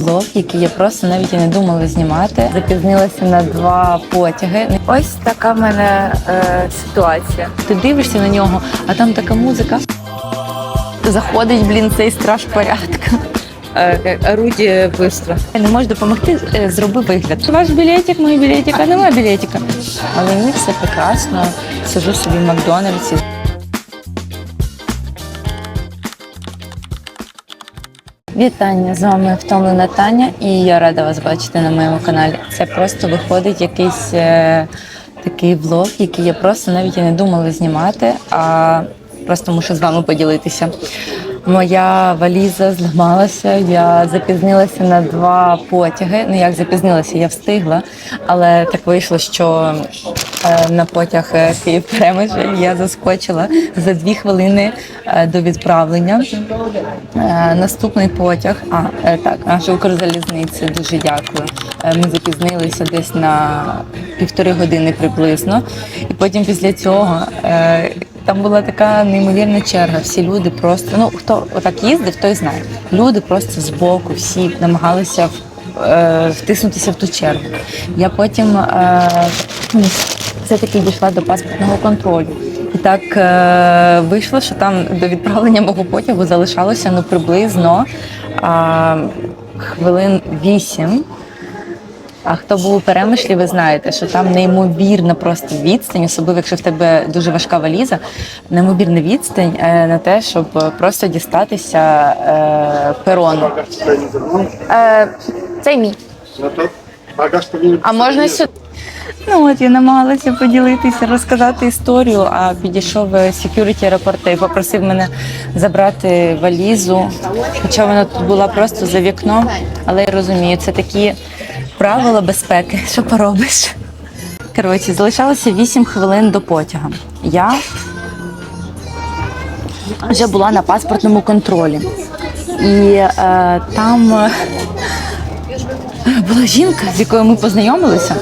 Влог, який я просто навіть і не думала знімати. Запізнилася на два потяги. Ось така в мене е, ситуація. Ти дивишся на нього, а там така музика. Заходить, блін, цей страж порядка. Е, Орудие бистро. Не можеш допомогти, е, зроби вигляд. Ваш білетик, мій білетик, а немає білетика. Але мені все прекрасно. Сижу собі в Макдональдсі. Вітання з вами втомлена Таня, і я рада вас бачити на моєму каналі. Це просто виходить якийсь е, такий влог, який я просто навіть і не думала знімати, а просто мушу з вами поділитися. Моя валіза зламалася, я запізнилася на два потяги. Ну як запізнилася, я встигла, але так вийшло, що е, на потяг е, Київ Перемишль я заскочила за дві хвилини е, до відправлення. Е, Наступний потяг, а е, так, наша Укрзалізниці, дуже дякую. Е, Ми запізнилися десь на півтори години приблизно. І потім після цього е, там була така неймовірна черга. Всі люди просто, ну хто отак їздив, той знає. Люди просто збоку, всі намагалися е, втиснутися в ту чергу. Я потім е, ну, все-таки дійшла до паспортного контролю. І так е, вийшло, що там до відправлення мого потягу залишалося ну приблизно а, хвилин вісім. А хто був у перемишлі, ви знаєте, що там неймовірна просто відстань, особливо якщо в тебе дуже важка валіза, неймовірна відстань е, на те, щоб просто дістатися е, перону. Е, це мій. А можна сюди? Ну от я намагалася поділитися, розказати історію, а підійшов секюріті аеропорту і попросив мене забрати валізу. Хоча вона тут була просто за вікном, але я розумію, це такі правила безпеки. Що поробиш? Коротше, залишалося 8 хвилин до потяга. Я вже була на паспортному контролі. І е, там була жінка, з якою ми познайомилися.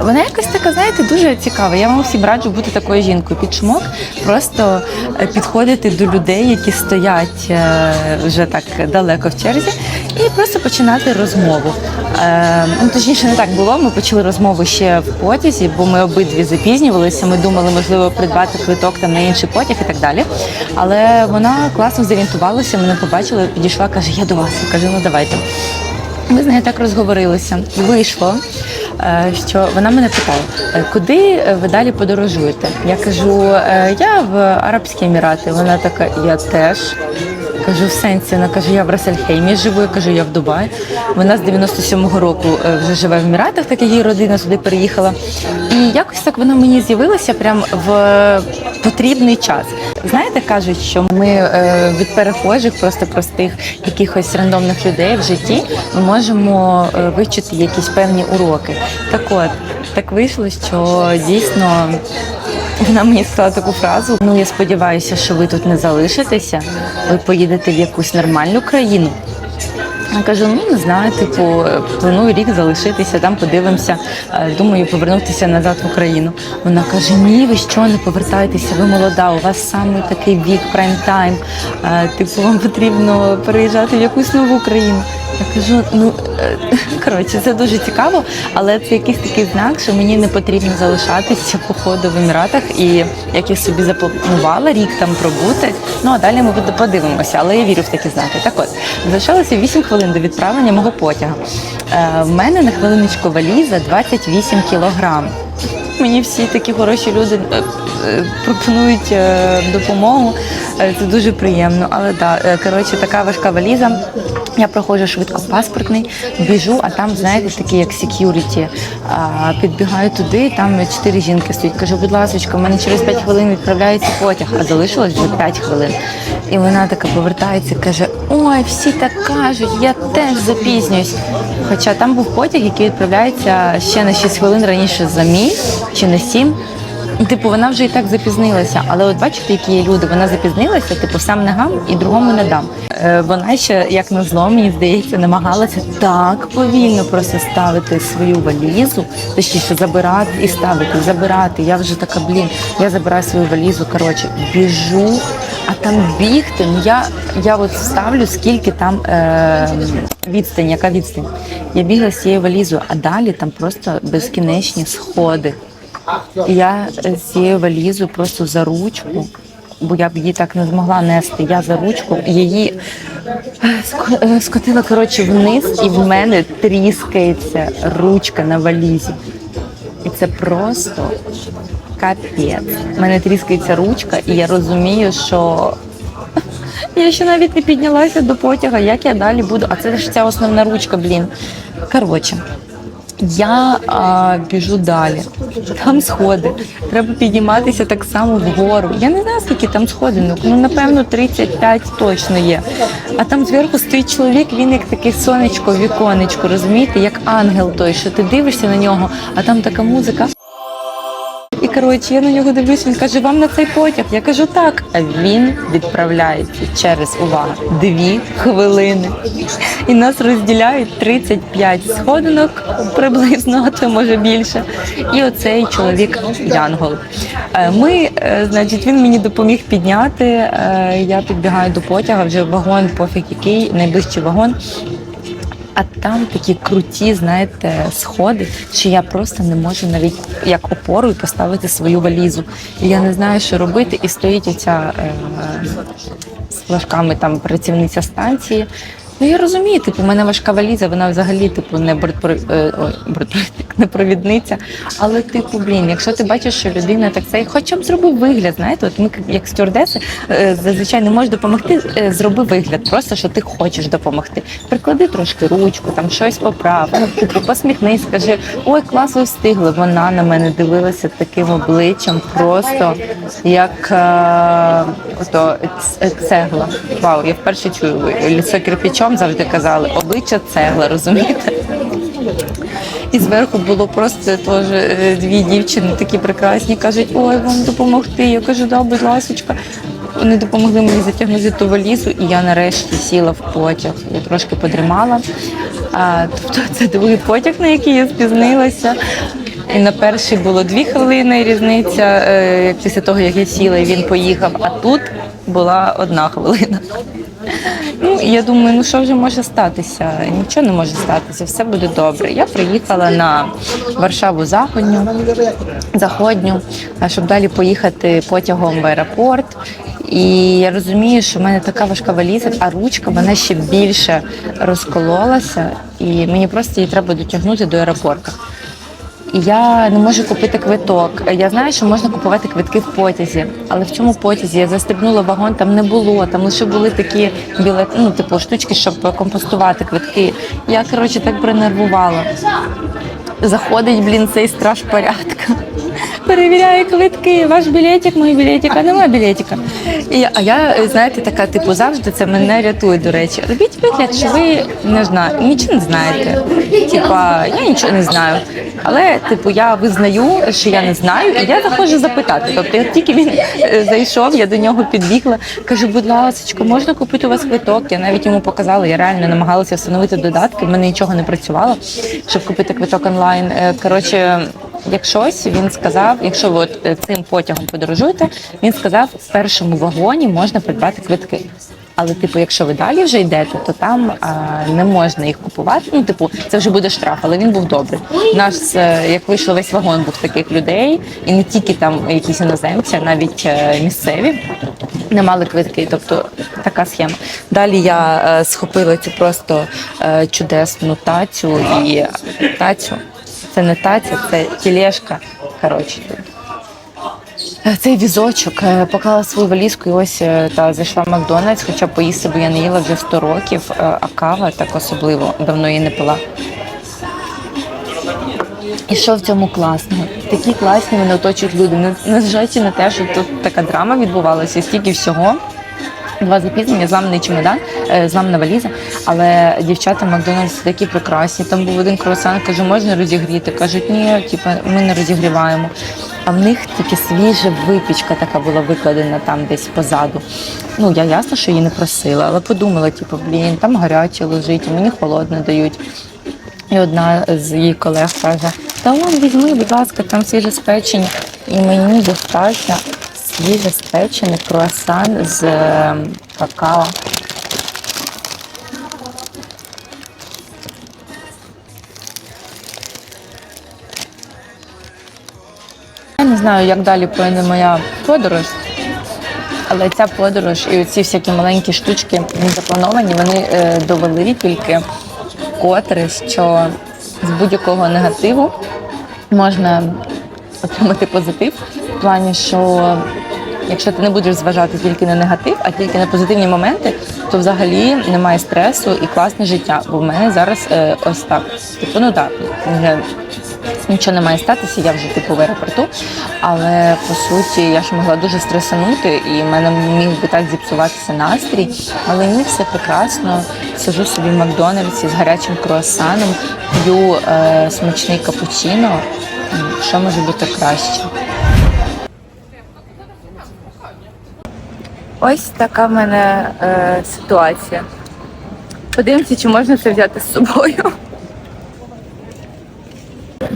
Вона якось така, знаєте, дуже цікава. Я вам всім раджу бути такою жінкою. Під шумок просто е, підходити до людей, які стоять е, вже так далеко в черзі, і просто починати розмову. Е, Ну, точніше, не так було. Ми почали розмову ще в потязі, бо ми обидві запізнювалися. Ми думали, можливо, придбати квиток там на інший потяг і так далі. Але вона класно зорієнтувалася, мене побачила, підійшла, каже: Я до вас. Я кажу, ну давайте. Ми з нею так розговорилися. Вийшло, е, що вона мене питає, «Е, куди ви далі подорожуєте? Я кажу, «Е, я в Арабські Емірати. Вона така, я теж. Кажу, в сенсі, вона каже, я в Расельхеймі живу, я кажу, я в Дубаї. Вона з 97-го року е, вже живе в Еміратах, так як її родина сюди переїхала. Якось так вона мені з'явилася прям в потрібний час. Знаєте, кажуть, що ми е, від перехожих, просто простих якихось рандомних людей в житті, ми можемо е, вивчити якісь певні уроки. Так от, так вийшло, що дійсно вона мені сказала таку фразу: ну я сподіваюся, що ви тут не залишитеся, ви поїдете в якусь нормальну країну. Я кажу, ну не знаю, типу, планую рік залишитися, там подивимося. Е, Думаю, повернутися назад в Україну. Вона каже: Ні, ви що не повертайтеся, ви молода, у вас саме такий вік, прайм-тайм. Е, Типу, вам потрібно переїжджати в якусь нову країну. Я кажу, ну е, коротше, це дуже цікаво, але це якийсь такий знак, що мені не потрібно залишатися по ходу в Еміратах. І як я собі запланувала рік там пробути. Ну а далі ми подивимося, але я вірю в такі знаки. Так от залишалося 8 хвилин до відправлення мого потяга. Е, в мене на хвилиночку валіза 28 кілограм. Мені всі такі хороші люди е, е, пропонують е, допомогу. Це дуже приємно. Але да, коротше, така важка валіза. Я проходжу швидко паспортний, біжу, а там, знаєте, такі як security. Підбігаю туди, там чотири жінки стоять. Кажу, будь ласка, в мене через 5 хвилин відправляється потяг, а залишилось вже 5 хвилин. І вона така повертається, каже: Ой, всі так кажуть, я теж запізнююсь. Хоча там був потяг, який відправляється ще на 6 хвилин раніше за мій чи на 7. Типу, вона вже і так запізнилася. Але от бачите, які є люди, вона запізнилася, типу, сам не гам і другому не дам. Е, вона ще, як на зло, мені здається, намагалася так повільно просто ставити свою валізу, точніше забирати і ставити, забирати. Я вже така, блін, я забираю свою валізу. Коротше, біжу, а там бігти. Ну я, я от ставлю, скільки там е, відстань, яка відстань. Я бігла з цією валізою, а далі там просто безкінечні сходи. Я з цією валізою просто за ручку, бо я б її так не змогла нести. Я за ручку її ско- е, скотила коротше вниз, і в мене тріскається ручка на валізі. І це просто капець. У мене тріскається ручка, і я розумію, що я ще навіть не піднялася до потяга, як я далі буду. А це ж ця основна ручка, блін. Коротше. Я а, біжу далі. Там сходи. Треба підніматися так само вгору. Я не знаю, скільки там сходинок. Ну, напевно, 35 точно є. А там зверху стоїть чоловік, він як таке сонечко, віконечко, розумієте, як ангел той, що ти дивишся на нього, а там така музика. І коротше, я на нього дивлюсь, він каже, вам на цей потяг. Я кажу так. А він відправляється через увага дві хвилини. І нас розділяють 35 сходинок приблизно, а то може більше. І оцей чоловік Янгол. Е, Ми, е, значить, він мені допоміг підняти. е, Я підбігаю до потяга, вже вагон, пофіг який, найближчий вагон. А там такі круті, знаєте, сходи, що я просто не можу навіть як опорою поставити свою валізу. І я не знаю, що робити. І стоїть оця е, з флажками там працівниця станції. Ну я розумію, типу, у мене важка валіза, вона взагалі, типу, не бортпро... е, бортпровідник, не провідниця. Але, типу, блін, якщо ти бачиш, що людина так це, хоча б зроби вигляд, знаєте, от ми як стюардеси е, зазвичай не можеш допомогти, е, зроби вигляд, просто що ти хочеш допомогти. Приклади трошки ручку, там щось поправ, ну, типу, посміхнись, скажи, ой, клас, ви встигли. Вона на мене дивилася таким обличчям, просто як е, ото цегла. Вау, я вперше чую лісо кирпичом завжди казали, обличчя цегла, розумієте? І зверху було просто теж е, дві дівчини такі прекрасні, кажуть, ой, вам допомогти. Я кажу, да, будь ласочка. Вони допомогли мені затягнути ту валізу, і я нарешті сіла в потяг. Я трошки подрімала. А, тобто це другий потяг, на який я спізнилася. І на перший було дві хвилини різниця е, після того, як я сіла, і він поїхав. А тут була одна хвилина. Ну, я думаю, ну що вже може статися? Нічого не може статися, все буде добре. Я приїхала на Варшаву Заходню, Заходню, щоб далі поїхати потягом в аеропорт. І я розумію, що в мене така важка валіза, а ручка вона ще більше розкололася, і мені просто її треба дотягнути до аеропорту. Я не можу купити квиток. Я знаю, що можна купувати квитки в потязі, але в цьому потязі я застебнула вагон, там не було. Там лише були такі білет, ну типу штучки, щоб компостувати квитки. Я коротше так принервувала. Заходить, блін, цей страж порядка. Перевіряє квитки, ваш білетик, мій білетик, а нема білетика. А я, знаєте, така, типу, завжди це мене рятує, до речі. Робіть вигляд, що ви не знаю, нічого не знаєте. Типа, я нічого не знаю. Але, типу, я визнаю, що я не знаю, і я заходжу запитати. Тобто, як тільки він е, зайшов, я до нього підбігла, кажу, будь ласка, можна купити у вас квиток? Я навіть йому показала, я реально намагалася встановити додатки, в мене нічого не працювало, щоб купити квиток онлайн. Е, Коротше, як щось, він сказав, якщо ви от е, цим потягом подорожуєте, він сказав, в першому вагоні можна придбати квитки. Але, типу, якщо ви далі вже йдете, то там а, не можна їх купувати. Ну, типу, це вже буде штраф, але він був добрий. Наш, е, як вийшло, весь вагон був таких людей, і не тільки там якісь іноземці, а навіть е, місцеві не мали квитки. Тобто така схема. Далі я е, схопила цю просто чудесну тацю і тацю. Це не таця, це тілешка. Коротше, Цей візочок е, поклала свою валізку і ось е, та зайшла в Макдональдс, хоча поїсти, бо я не їла вже 100 років, е, а кава так особливо давно її не пила. І що в цьому класного? Такі класні мене оточують люди. Незважаючи на те, що тут така драма відбувалася, стільки всього. Два запізнення, зламаний чемодан, е, зламана валіза. Але дівчата в Макдональдсі такі прекрасні. Там був один круасан, каже, можна розігріти. Кажуть, ні, типу, ми не розігріваємо. А в них тільки свіжа випічка така була викладена там десь позаду. Ну, я ясно, що її не просила, але подумала, типу, блін, там гаряче лежить, а мені холодне дають. І одна з її колег каже: Та он візьми, будь ласка, там свіже спечення. І мені достався свіже спечений круасан з е, какао. Знаю, як далі плине моя подорож, але ця подорож і ці всякі маленькі штучки не заплановані, вони е, довели тільки котре, що з будь-якого негативу можна отримати позитив в плані, що якщо ти не будеш зважати тільки на негатив, а тільки на позитивні моменти, то взагалі немає стресу і класне життя. Бо в мене зараз е, ось так. Типу, ну так, вже нічого не має статися, я вже типу в аеропорту. Але по суті я ж могла дуже стресанути, і в мене міг би так зіпсуватися настрій. Але ні, все прекрасно. Сижу собі в Макдональдсі з гарячим круасаном, п'ю е, смачний капучино. Що може бути краще? Ось така в мене е, ситуація. Подивимося, чи можна це взяти з собою.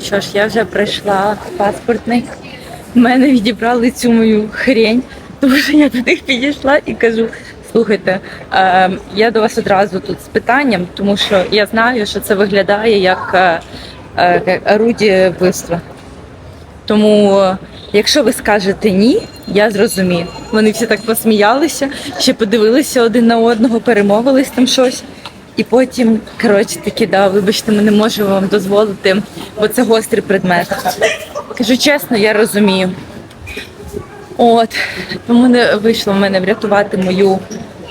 Що ж, я вже пройшла паспортний. В мене відібрали цю мою хрень, тому що я до них підійшла і кажу: слухайте, е, я до вас одразу тут з питанням, тому що я знаю, що це виглядає як е, е, орудіє вбивства. Тому, якщо ви скажете ні, я зрозумію. Вони всі так посміялися, ще подивилися один на одного, перемовились там щось. І потім, коротше, такі, да, вибачте, ми не можемо вам дозволити, бо це гострий предмет. Кажу чесно, я розумію. От, тому не вийшло в мене врятувати мою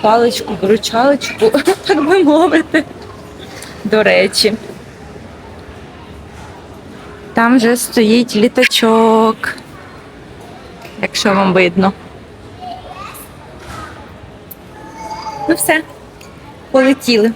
паличку, виручалочку, так би мовити. До речі. Там вже стоїть літачок, якщо вам видно. Ну все, полетіли.